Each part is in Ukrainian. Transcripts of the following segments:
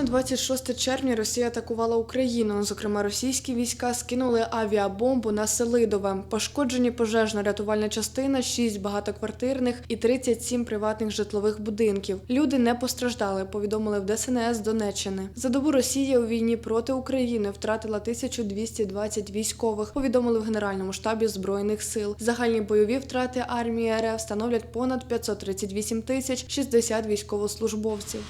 на 26 червня Росія атакувала Україну. Зокрема, російські війська скинули авіабомбу на Селидове. Пошкоджені пожежно-рятувальна частина, 6 багатоквартирних і 37 приватних житлових будинків. Люди не постраждали. Повідомили в ДСНС Донеччини. За добу Росія у війні проти України втратила 1220 військових. Повідомили в Генеральному штабі збройних сил. Загальні бойові втрати армії РФ становлять понад 538 тисяч 60 військовослужбовців.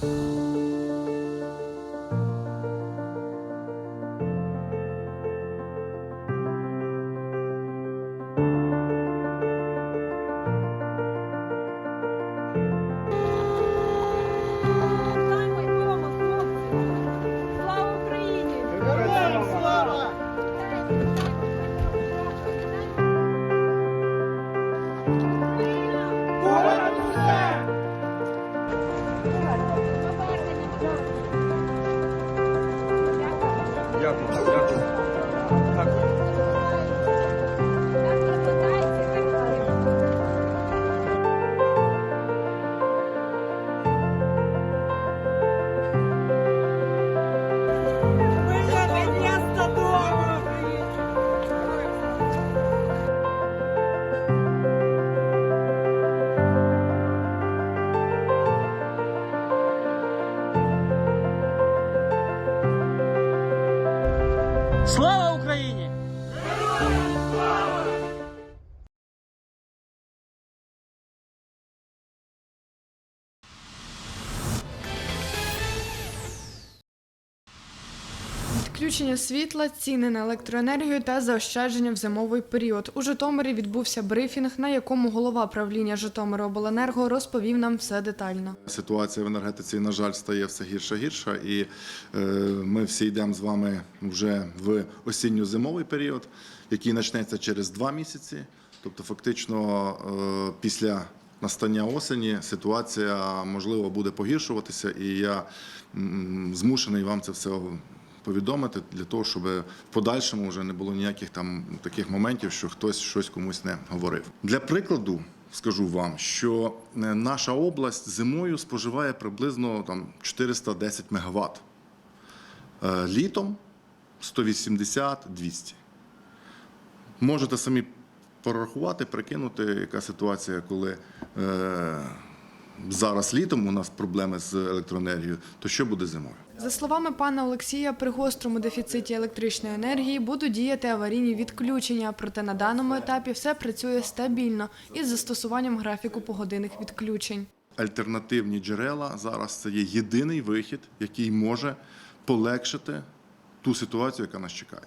嗯。Відключення світла, ціни на електроенергію та заощадження в зимовий період. У Житомирі відбувся брифінг, на якому голова правління Житомиробленерго розповів нам все детально. Ситуація в енергетиці, на жаль, стає все гірша гірша, і е, ми всі йдемо з вами вже в осінньо-зимовий період, який почнеться через два місяці. Тобто, фактично, е, після настання осені ситуація можливо буде погіршуватися, і я змушений вам це все повідомити для того, щоб в подальшому вже не було ніяких там таких моментів, що хтось щось комусь не говорив. Для прикладу скажу вам, що е, наша область зимою споживає приблизно там 410 МВт. Е, Літом 180-200. Можете самі порахувати, прикинути, яка ситуація, коли е, зараз літом у нас проблеми з електроенергією, то що буде зимою? За словами пана Олексія, при гострому дефіциті електричної енергії будуть діяти аварійні відключення. Проте на даному етапі все працює стабільно із застосуванням графіку погодинних відключень. альтернативні джерела зараз це є єдиний вихід, який може полегшити ту ситуацію, яка нас чекає.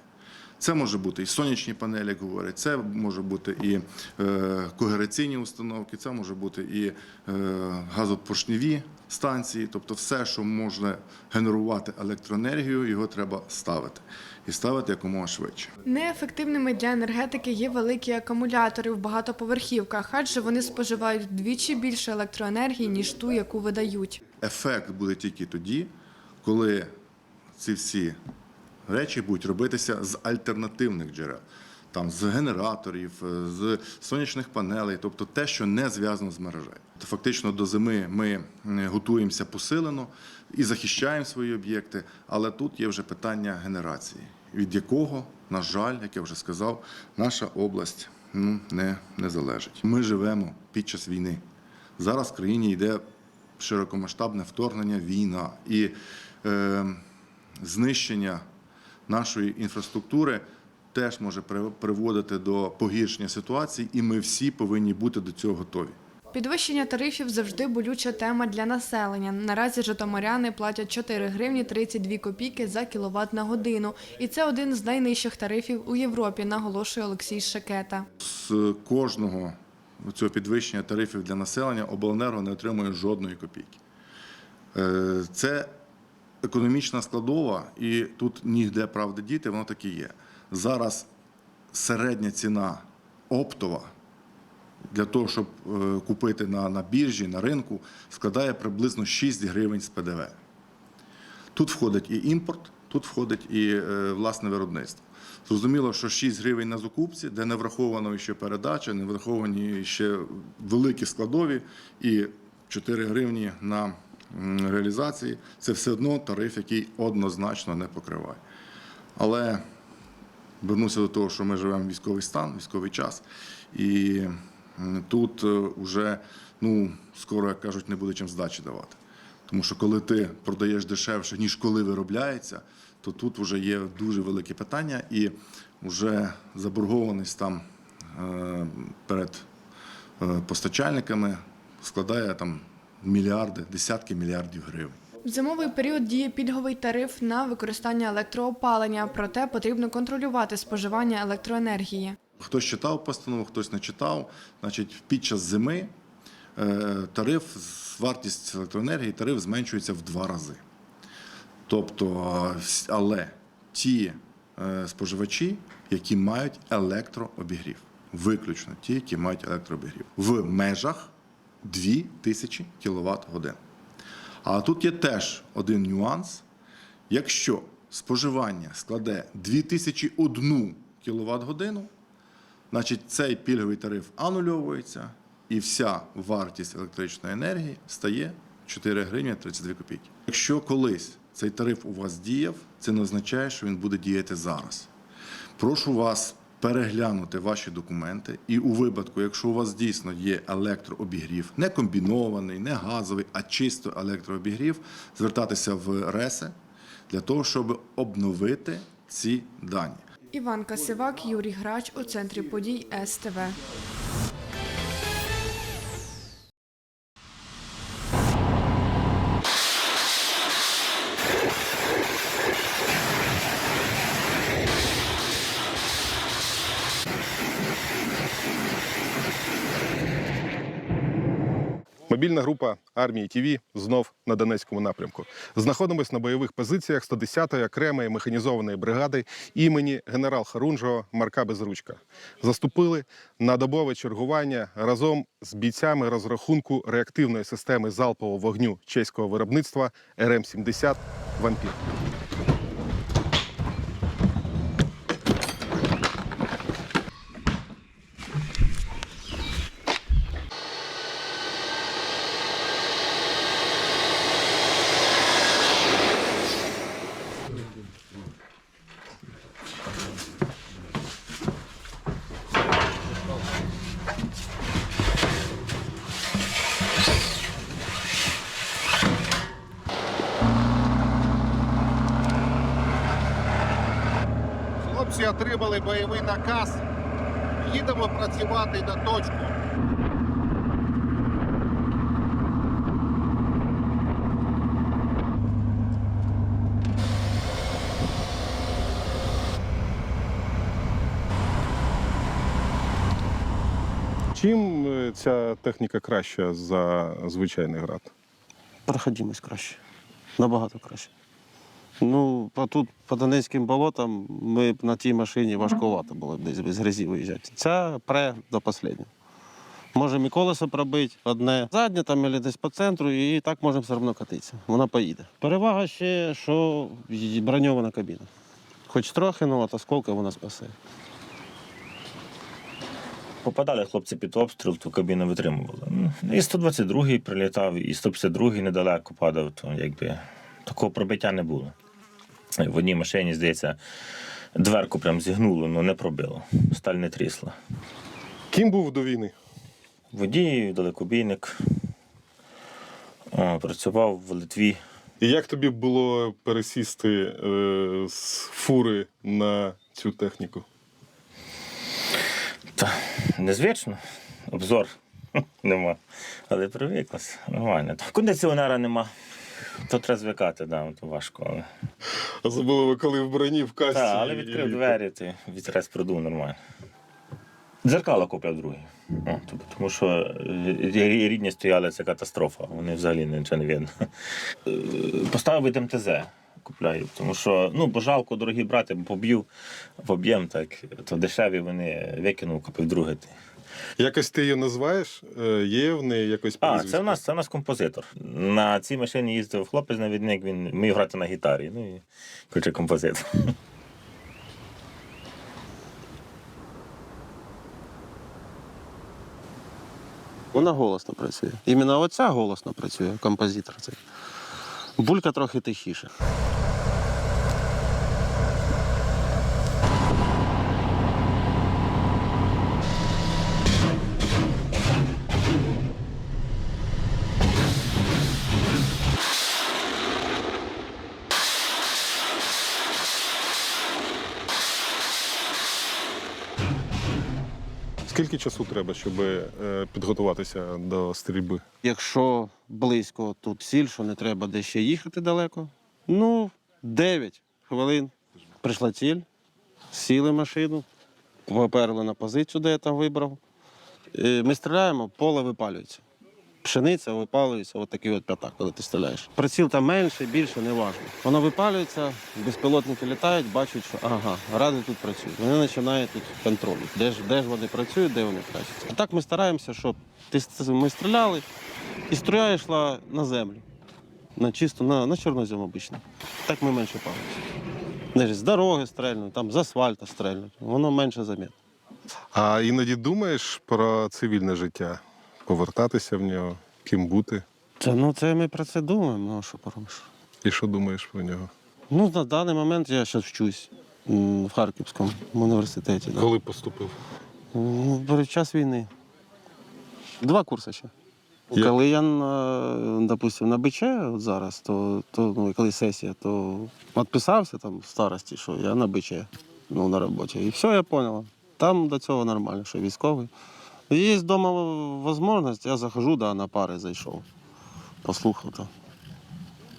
Це може бути і сонячні панелі, як говорять, це може бути і е, когераційні установки, це може бути і е, газопоршневі станції, тобто все, що може генерувати електроенергію, його треба ставити. І ставити якомога швидше. Неефективними для енергетики є великі акумулятори в багатоповерхівках, адже вони споживають вдвічі більше електроенергії, ніж ту, яку видають. Ефект буде тільки тоді, коли ці всі речі будуть робитися з альтернативних джерел. Там з генераторів, е, з сонячних панелей, тобто те, що не зв'язано з мережею. Фактично до зими ми е, готуємося посилено і захищаємо свої об'єкти, але тут є вже питання генерації, від якого, на жаль, як я вже сказав, наша область ну, не, не залежить. Ми живемо під час війни. Зараз в країні йде широкомасштабне вторгнення, війна і е, знищення нашої інфраструктури теж може приводити до погіршення ситуації, і ми всі повинні бути до цього готові. Підвищення тарифів завжди болюча тема для населення. Наразі житомиряни платять 4 гривні 32 копійки за кіловат на годину. І це один з найнижчих тарифів у Європі, наголошує Олексій Шекета. З кожного цього підвищення тарифів для населення обленерго не отримує жодної копійки. Е, Це економічна складова, і тут ніде правди діти, воно так і є. Зараз середня ціна оптова для того, щоб е, купити на, на біржі, на ринку, складає приблизно 6 гривень з ПДВ. Тут входить і імпорт, тут входить і е, власне виробництво. Зрозуміло, що 6 гривень на закупці, де не враховано ще передача, не враховані ще великі складові, і 4 гривні на реалізації це все одно тариф, який однозначно не покриває. Але вернуся до того, що ми живемо в військовий стан, військовий час, і тут вже ну, скоро, як кажуть, не буде чим здачі давати. Тому що коли ти продаєш дешевше, ніж коли виробляється, то тут вже є дуже велике питання, і вже заборгованість там е, перед е, постачальниками складає там мільярди, десятки мільярдів гривень. В зимовий період діє пільговий тариф на використання електроопалення, проте потрібно контролювати споживання електроенергії. Хтось читав постанову, хтось не читав. Значить, під час зими е, тариф, вартість електроенергії, тариф зменшується в два рази. Тобто, але ті е, споживачі, які мають електрообігрів, виключно ті, які мають електрообігрів, в межах 2000 кВт годин. А тут є теж один нюанс. Якщо споживання складе 2001 кВт годину, значить цей пільговий тариф анульовується, і вся вартість електричної енергії стає 4 гривні 32 копійки. Якщо колись цей тариф у вас діяв, це не означає, що він буде діяти зараз. Прошу вас переглянути ваші документи, і у випадку, якщо у вас дійсно є електрообігрів, не комбінований, не газовий, а чисто електрообігрів, звертатися в РЕСЕ для того, щоб обновити ці дані. Іван Касивак, Юрій Грач у центрі подій СТВ. Мобільна група армії ТІВІ знов на Донецькому напрямку. Знаходимось на бойових позиціях 110-ї окремої механізованої бригади імені генерал Харунжого Марка Безручка. Заступили на добове чергування разом з бійцями розрахунку реактивної системи залпового вогню чеського виробництва РМ-70 Вампір. Хлопці отримали бойовий наказ. Їдемо працювати на точку. Чим е, ця техніка краща за звичайний град? проходимость краще. Набагато краще. Ну, по тут, по Донецьким болотам, ми б на тій машині важкувато було б десь без грязі виїжджати. Ця пре до останнього. Можемо і колесо пробити одне, заднє там або десь по центру, і так можемо все одно катитися. Вона поїде. Перевага ще, що броньована кабіна. Хоч трохи, ну от осколка вона спасе. Попадали хлопці під обстріл, ту кабіну витримували. Ну, І 122-й прилітав, і 152-й недалеко падав, то якби такого пробиття не було. В одній машині, здається, дверку прям зігнуло, але не пробило. Сталь не трісла. Ким був до війни? Водій, далекобійник. Працював в Литві. І як тобі було пересісти е, з фури на цю техніку? Та незвично. Обзор нема. Але привиклась. Нормально. Кондиціонера нема. То треба звикати, да, то важко. Але... Особливо, коли в броні в касті. Так, але відкрив і- двері, ти вітерець продув нормально. Дзеркало купив другі. О, тому що е, рідні стояли, це катастрофа. Вони взагалі нічого не видно. Е, Поставив від МТЗ. Купляю, тому що ну, бо жалко дорогі брати, поб'ю, поб'єм так, то дешеві вони викинув, купив друге. Якось ти її називаєш? Е, є в неї якось А. Це у нас це у нас композитор. На цій машині їздив хлопець-навідник, він вмів грати на гітарі. Ну і хоче композитор. Вона голосно працює. Іменно оця голосно працює композитор. цей. Булька трохи тихіше. Скільки часу треба, щоб е, підготуватися до стрільби? Якщо близько тут сіль, що не треба де ще їхати далеко, ну, 9 хвилин. Прийшла ціль, сіли машину, поперли на позицію, де я там вибрав. Е, Ми стріляємо, поле випалюється. Пшениця випалюється, от такий от п'ятак, коли ти стріляєш. Приціл там менше, більше, не важливо. Воно випалюється, безпілотники літають, бачать, що ага, ради тут працюють. Вони починають тут контроль. Де ж, де ж вони працюють, де вони працюють. А так ми стараємося, щоб ти, ми стріляли, і струя йшла на землю. На чисто, на, на чорнозем обично. Так ми менше палимося. З дороги стрельнуть, там з асфальту стрельнуть. Воно менше замітно. А іноді думаєш про цивільне життя, повертатися в нього, ким бути, Це, ну, це ми про це думаємо, ну що поробиш. і що думаєш про нього? Ну, на даний момент я зараз вчусь в Харківському університеті. Да. Коли поступив? Ну, час війни. Два курси ще. Я- Коли я, допустим, на БЧ от зараз, то, то ну, коли сесія, то відписався там в старості, що я на БЧ, ну, на роботі. І все, я зрозумів. Там до цього нормально, що військовий. Є вдома можливість, я захожу, да, на пари зайшов. Послухав там,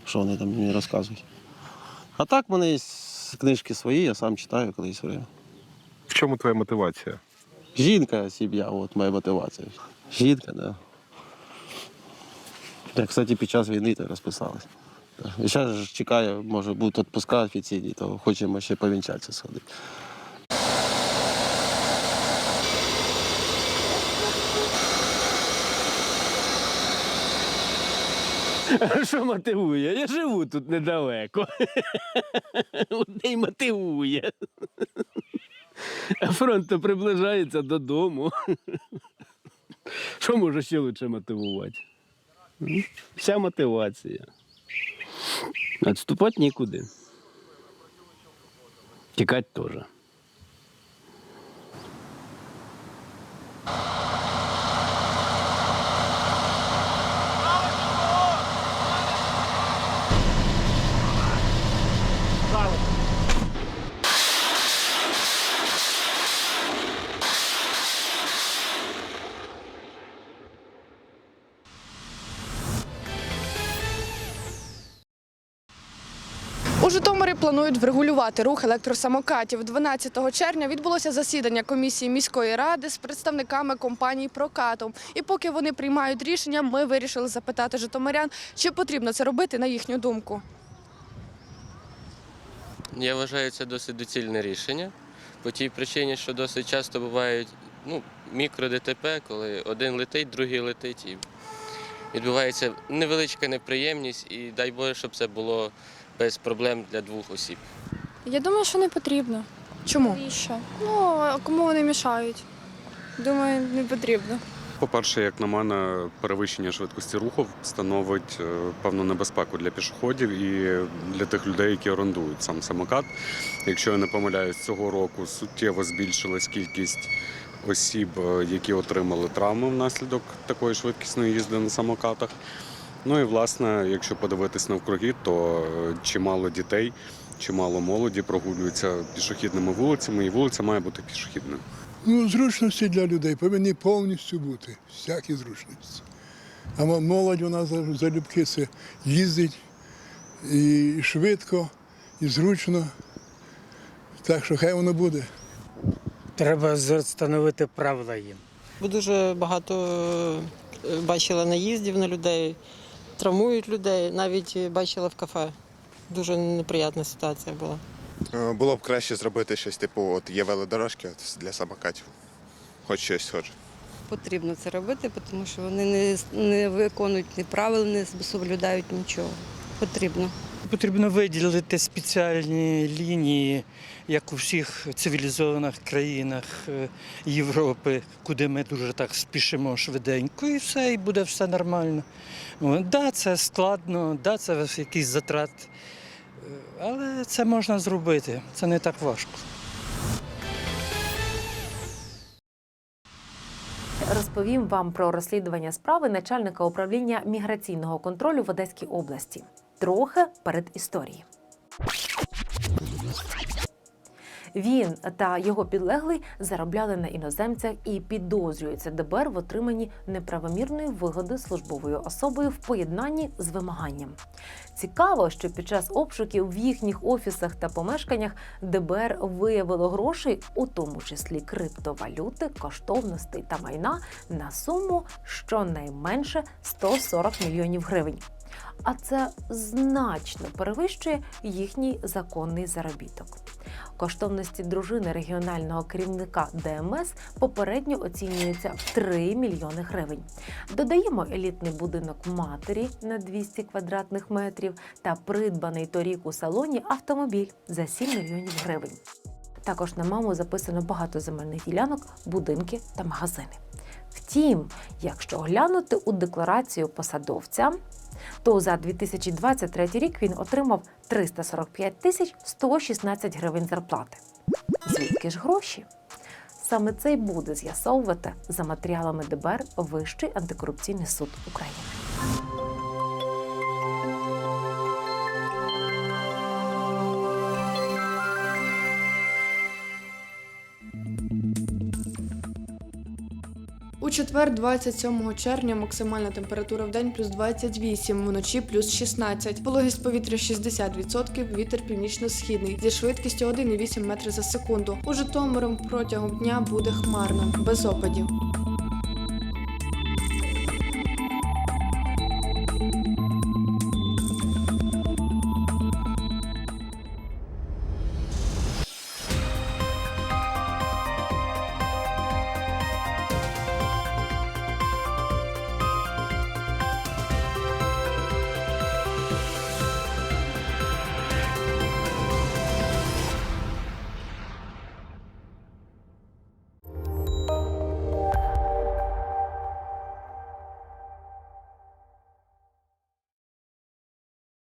що вони там мені розказують. А так в мене є книжки свої, я сам читаю колись время. В чому твоя мотивація? Жінка, сім'я, от моя мотивація. Жінка, да. Я, кстати, під час війни то розписалась. Зараз чекаю, може, будуть відпуска офіційні, то хочемо ще повінчатися сходити. Що мотивує? Я живу тут недалеко. Одне й мотивує. Фронт то приближається додому. Що може ще лучше мотивувати? Вся мотивація. Відступати нікуди. Тікати теж. У Житомирі планують врегулювати рух електросамокатів. 12 червня відбулося засідання комісії міської ради з представниками компаній прокату. І поки вони приймають рішення, ми вирішили запитати житомирян, чи потрібно це робити на їхню думку. Я вважаю це досить доцільне рішення по тій причині, що досить часто бувають ну, мікро-ДТП, коли один летить, другий летить, і відбувається невеличка неприємність, і дай Боже, щоб це було без проблем для двох осіб. Я думаю, що не потрібно. Чому? Навіщо? Ну, а кому вони мішають? Думаю, не потрібно. По-перше, як на мене, перевищення швидкості руху становить е, певну небезпеку для пішоходів і для тих людей, які орендують сам самокат. Якщо я не помиляюсь, цього року суттєво збільшилась кількість осіб, е, які отримали травми внаслідок такої швидкісної їзди на самокатах. Ну і власне, якщо подивитись навкруги, то е, чимало дітей, чимало молоді прогулюються пішохідними вулицями, і вулиця має бути пішохідною. Ну, зручності для людей повинні повністю бути, всякі зручності. А молодь вона за- залюбки це їздить і швидко, і зручно. Так що хай воно буде. Треба встановити правила їм. Бо дуже багато е, бачила наїздів на людей, травмують людей, навіть бачила в кафе. Дуже неприятна ситуація була. Е, Було б краще зробити щось типу, от є велодорожки для самокатів. Хоч щось схоже. Потрібно це робити, тому що вони не, не виконують ні правил, не соблюдають нічого. Потрібно. Потрібно виділити спеціальні лінії, як у всіх цивілізованих країнах е, Європи, куди ми дуже так спішимо швиденько, і все, і буде все нормально. Да, це складно, да, це якийсь затрат, е, але це можна зробити, це не так важко. Розповім вам про розслідування справи начальника управління міграційного контролю в Одеській області. Трохи перед історією. Він та його підлеглий заробляли на іноземцях і підозрюються ДБР в отриманні неправомірної вигоди службовою особою в поєднанні з вимаганням. Цікаво, що під час обшуків в їхніх офісах та помешканнях ДБР виявило грошей, у тому числі криптовалюти, коштовностей та майна на суму щонайменше 140 мільйонів гривень. А це значно перевищує їхній законний заробіток. Коштовності дружини регіонального керівника ДМС попередньо оцінюються в 3 мільйони гривень. Додаємо елітний будинок матері на 200 квадратних метрів та придбаний торік у салоні автомобіль за 7 мільйонів гривень. Також на маму записано багато земельних ділянок, будинки та магазини. Втім, якщо глянути у декларацію посадовця, то за 2023 рік він отримав 345 тисяч 116 гривень зарплати. Звідки ж гроші? Саме це й буде з'ясовувати за матеріалами ДБР Вищий антикорупційний суд України. Четвер, 27 червня, максимальна температура в день плюс 28, вночі плюс 16. Вологість повітря 60%, вітер північно-східний зі швидкістю 1,8 метри за секунду. У Житомиром протягом дня буде хмарно, без опадів.